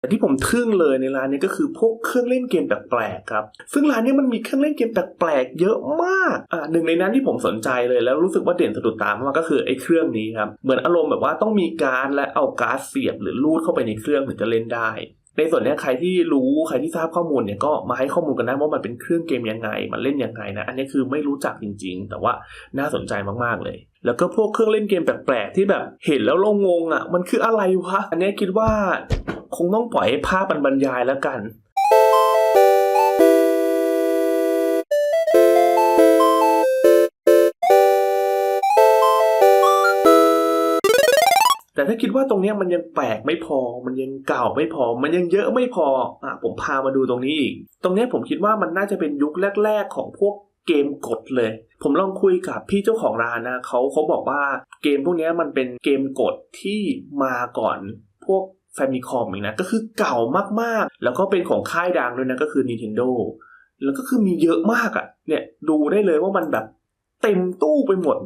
แต่ที่ผมทึ่งเลยในร้านนี้ก็คือพวกเครื่องเล่นเกมแปลกๆครับ ซึ่งร้านนี้มันมีเครื่องเล่นเกมแปลกๆเยอะมากอ่าหนึ่งในนั้นที่ผมสนใจเลยแล้วรู้สึกว่าเด่นสะดุดตามากก็คือไอ้เครื่องนี้ครับเหมือนอารมณ์แบบว่าต้องมีการและเอาการ์ดเสียบหรือลูดเข้าไปในเครื่องถึงจะเล่นได้ในส่วนนี้ใครที่รู้ใครที่ทราบข้อมูลเนี่ยก็มาให้ข้อมูลกันได้ว่ามันเป็นเครื่องเกมยังไง มันเล่นยังไงนะ อันนี้คือไม่รู้จักจริง ๆ แต่ว่าน่าสนใจมากๆเลย แล้วก็พวกเครื่องเล่นเกมแปลกๆที่แบบเห็นแล้วเรางงอะ มันคืออะไรวะ อันนี้คิดว่า คงต้องปล่อยให้ภาพมันบรรยายแล้วกันแต่ถ้าคิดว่าตรงนี้มันยังแปลกไม่พอ มันยังเก่าไม่พอ มันยังเยอะไม่พออะผมพามาดูตรงนี้อีก ตรงนี้ผมคิดว่ามันน่าจะเป็นยุคแรก ๆ ของพวกเกมกดเลย ผมลองคุยกับพี่เจ้าของร้านนะเขาเขาบอกว่าเกมพวกนี้มันเป็นเกมกดที่มาก่อน พวก แฟมิคอมอีกนะ ก็คือเก่ามากๆ แล้วก็เป็นของค่ายดังด้วยนะ ก็คือ Nintendo แล้วก็คือมีเยอะมากอะ่ะ เนี่ยดูได้เลยว่ามันแบบเต็มตู้ไปหมด